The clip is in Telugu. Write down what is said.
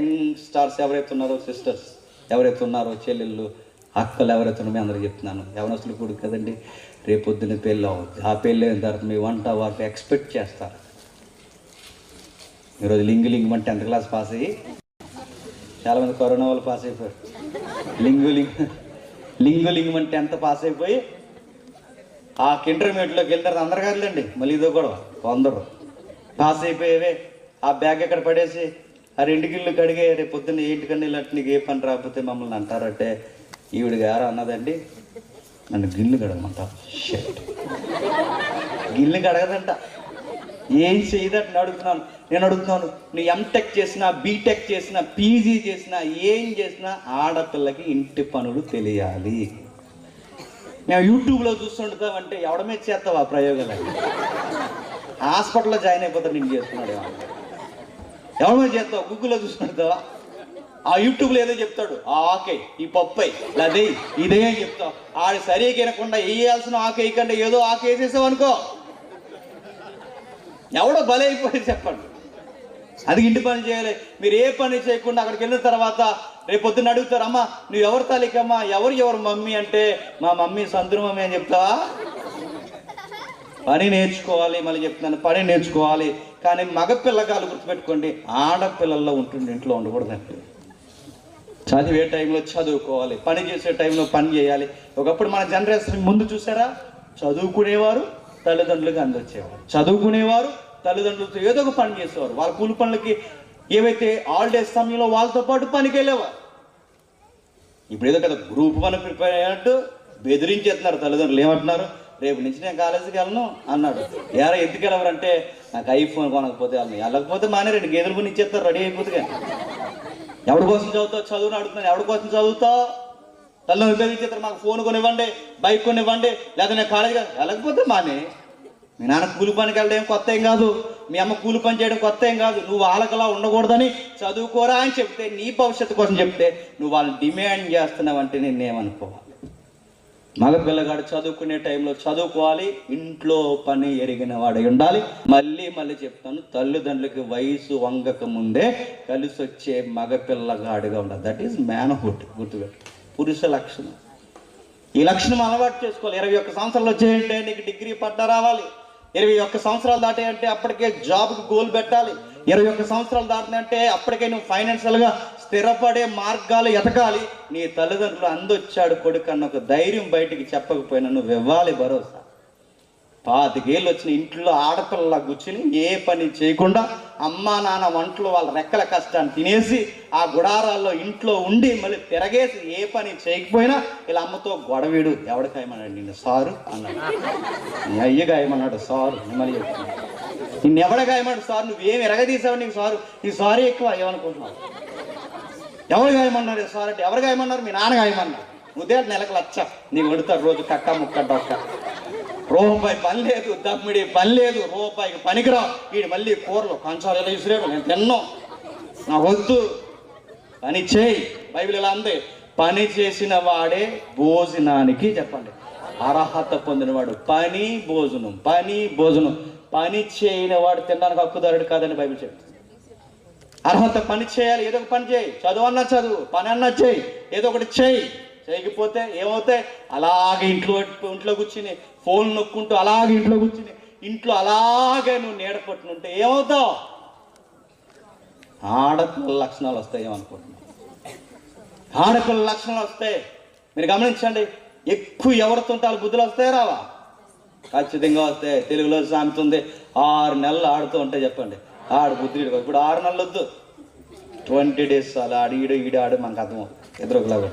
యంగ్ స్టార్స్ ఎవరైతే ఉన్నారో సిస్టర్స్ ఎవరైతే ఉన్నారో చెల్లెళ్ళు అక్కలు ఎవరైతే ఉన్నారో మీ అందరూ చెప్తున్నాను. యవనస్తులు కూడా కదండి రేపొద్దున పెళ్ళి అవుద్ది. ఆ పెళ్ళి అయిన తర్వాత మీ వంట వాటి ఎక్స్పెక్ట్ చేస్తారు. ఈరోజు లింగు లింగు అంటే టెన్త్ క్లాస్ పాస్ అయ్యి? చాలామంది కరోనా వాళ్ళు పాస్ అయిపోయారు. లింగు లింగ్ లింగు లింగు అంటే టెన్త్ పాస్ అయిపోయి? ఆ ఇంటర్మీడియట్లోకి వెళ్తారు అందరు కాదులేండి మళ్ళీ ఇదో కూడా కొందరు. పాస్ అయిపోయేవే. ఆ బ్యాగ్ ఎక్కడ పడేసి? ఆ రెండు గిళ్ళు కడిగే రేపు పొద్దున్న ఏంటికన్నా ఇలాంటి నీకు ఏ పని రాకపోతే మమ్మల్ని అంటారంటే. ఈవిడ గారు అన్నదండి. నన్ను గిల్లు కడగమంట. గిల్లు కడగదంట. ఏం చేయదంట అడుగుతున్నాను. నేను అడుగుతున్నాను నువ్వు ఎంటెక్ చేసినా బీటెక్ చేసినా పీజీ చేసినా ఏం చేసినా ఆడపిల్లకి ఇంటి పనులు తెలియాలి. మేము యూట్యూబ్లో చూస్తుంటామంటే ఎవడమే చేస్తావా ప్రయోగాలు? హాస్పిటల్లో జాయిన్ అయిపోతాడు నేను చేస్తున్నాడు ఏమన్నా. చేస్తావు? గూగుల్లో చూసుకుంటావా? ఆ యూట్యూబ్లో ఏదో చెప్తాడు. ఆ ఆకే ఈ పప్పై లదే ఇదే అని చెప్తావు. ఆడు సరిగినకుండా వేయాల్సిన ఆకేయకుండా ఏదో ఆకే వేసేసావు అనుకో. ఎవడో బలైపోయి చెప్పండి. అది ఇంటి పని చేయాలి. మీరు ఏ పని చేయకుండా అక్కడికి వెళ్ళిన తర్వాత రేపు పొద్దున్న అడుగుతారు అమ్మా నువ్వు ఎవరు తాలికమ్మా? ఎవరు ఎవరు మమ్మీ? అంటే మా మమ్మీ సందురు మమ్మీ అని చెప్తావా? పని నేర్చుకోవాలి మళ్ళీ చెప్తున్నాను పని నేర్చుకోవాలి. కానీ మగపిల్లగాలు గుర్తుపెట్టుకోండి ఆడపిల్లల్లో ఉంటుంది ఇంట్లో ఉండకూడదండి. చదివే టైంలో చదువుకోవాలి పని చేసే టైంలో పని చేయాలి. ఒకప్పుడు మన జనరేషన్ ముందు చూసారా? చదువుకునేవారు తల్లిదండ్రులుగా అందొచ్చేవారు చదువుకునేవారు తల్లిదండ్రులతో ఏదో ఒక పని చేసేవారు. వాళ్ళ కూలి పనులకి ఏవైతే హాలిడేస్ సమయంలో వాళ్ళతో పాటు పనికి వెళ్ళేవారు. ఇప్పుడు ఏదో కదా గ్రూప్ పని ప్రిపేర్ అయ్యాడు బెదిరించేస్తున్నారు తల్లిదండ్రులు. ఏమంటున్నారు? రేపు నుంచి నేను కాలేజీకి వెళ్ళను అన్నాడు. ఎరా ఎందుకు వెళ్ళవరంటే నాకు ఐఫోన్ కొనకపోతే వెళ్ళను. వెళ్ళకపోతే మానే రెండు గేదెలు కొని ఇచ్చేస్తారు రెడీ అయిపోతుంది కానీ ఎవరి కోసం చదువుతావు? చదువుని అడుగుతున్నాను. ఎవరి కోసం చదువుతావు? తల్లిని ఉపయోగించేస్తారు. మాకు ఫోన్ కొనివ్వండి బైక్ కొనివ్వండి. లేదా నేను కాలేజీ వెళ్ళకపోతే మానే. మీ నాన్న కూలి పనికి వెళ్ళడం కొత్త ఏం కాదు. మీ అమ్మ కూలి పని చేయడం కొత్త ఏం కాదు. నువ్వు వాళ్ళకలా ఉండకూడదని చదువుకోరా అని చెప్తే నీ భవిష్యత్తు కోసం చెప్తే నువ్వు వాళ్ళని డిమాండ్ చేస్తున్నావంటే నేనేమనుకోవాలి మగ పిల్లగాడు చదువుకునే టైంలో చదువుకోవాలి ఇంట్లో పని ఎరిగిన వాడై ఉండాలి. మళ్ళీ మళ్ళీ చెప్తాను తల్లిదండ్రులకి వయసు వంగక ముందే కలిసి వచ్చే మగపిల్లగాడిగా ఉండాలి. దట్ ఈస్ మ్యాన్హుడ్ గుర్తుపెట్టు. పురుష లక్షణం. ఈ లక్షణం అలవాటు చేసుకోవాలి. ఇరవై ఒక్క సంవత్సరాలు వచ్చేయంటే నీకు డిగ్రీ పట్టా రావాలి. ఇరవై ఒక్క సంవత్సరాలు దాటేయంటే అప్పటికే జాబ్కి గోల్ పెట్టాలి. ఇరవై ఒక్క సంవత్సరాలు దాటినంటే అప్పటికే నువ్వు ఫైనాన్షియల్గా స్థిరపడే మార్గాలు ఎతకాలి. నీ తల్లిదండ్రులు అందొచ్చాడు కొడుకు అన్న ఒక ధైర్యం బయటికి చెప్పకపోయినా నువ్వు ఇవ్వాలి భరోసా. పాతికేళ్ళు వచ్చిన ఇంట్లో ఆడపిల్ల కూర్చుని ఏ పని చేయకుండా అమ్మా నాన్న వంటలు వాళ్ళ రెక్కల కష్టాన్ని తినేసి ఆ గుడారాల్లో ఇంట్లో ఉండి మళ్ళీ తిరగేసి ఏ పని చేయకపోయినా ఇలా అమ్మతో గొడవీడు ఎవడికాయమన్నాడు నిన్ను సారు? అన్నాడు. నీ అయ్యగాయమన్నాడు సారు? మళ్ళీ చెప్తున్నాను నిన్ను ఎవడ గాయమన్నాడు సార్? నువ్వేం ఎరగదీసావు నీకు సారు? నీ సారీ ఎక్కువ ఏమనుకుంటున్నావు? ఎవరు గాయమన్నారు? సార్ అంటే ఎవరు గాయమన్నారు? మీ నాన్న గాయమన్నారు. ఉదయం నెలకు లచ్చ. నీకు కొడతారు రోజు కక్క ముక్క డొక్క. రూపాయి పని లేదు దమ్మిడి పని లేదు రూపాయికి పనికిరా వీడు మళ్ళీ కూరలు కంచాలు ఎలా విసిరేపు నేను తిన్నాం. నా వద్దు. పని చేయి. బైబిల్ ఎలా ఉంది? పని చేసిన వాడే భోజనానికి చెప్పండి. అర్హత పొందినవాడు పని భోజనం పని భోజనం. పని చేయని వాడు తినడానికి హక్కుదారుడు కాదని బైబిల్ చెప్తుంది. అర్హత పని చేయాలి ఏదో ఒక పని చేయి. చదువు అన్నా చదువు పని అన్నా చేయి. ఏదో ఒకటి చేయి. చేయకపోతే ఏమవుతాయి? అలాగే ఇంట్లో ఇంట్లో కూర్చుని ఫోన్ నొక్కుంటూ అలాగే ఇంట్లో కూర్చుని ఇంట్లో అలాగే నువ్వు నీడపట్టునుంటే ఏమవుతావు? ఆడపిల్ల లక్షణాలు వస్తాయి ఏమనుకుంటున్నావు? ఆడపిల్ల లక్షణాలు వస్తాయి. మీరు గమనించండి ఎక్కువ ఎవరితో ఉంటారు బుద్ధులు వస్తాయి రావా? ఖచ్చితంగా వస్తాయి. తెలుగులో సామెతుంది ఆరు నెలలు ఆడుతూ ఉంటే చెప్పండి. ఆడు బుద్ధి ఇప్పుడు ఆరు నెలలు వద్దు ట్వంటీ డేస్ అలా ఆడి ఈడు ఈడు ఆడు మనకు అర్థం ఇద్దరు ఒకలాగా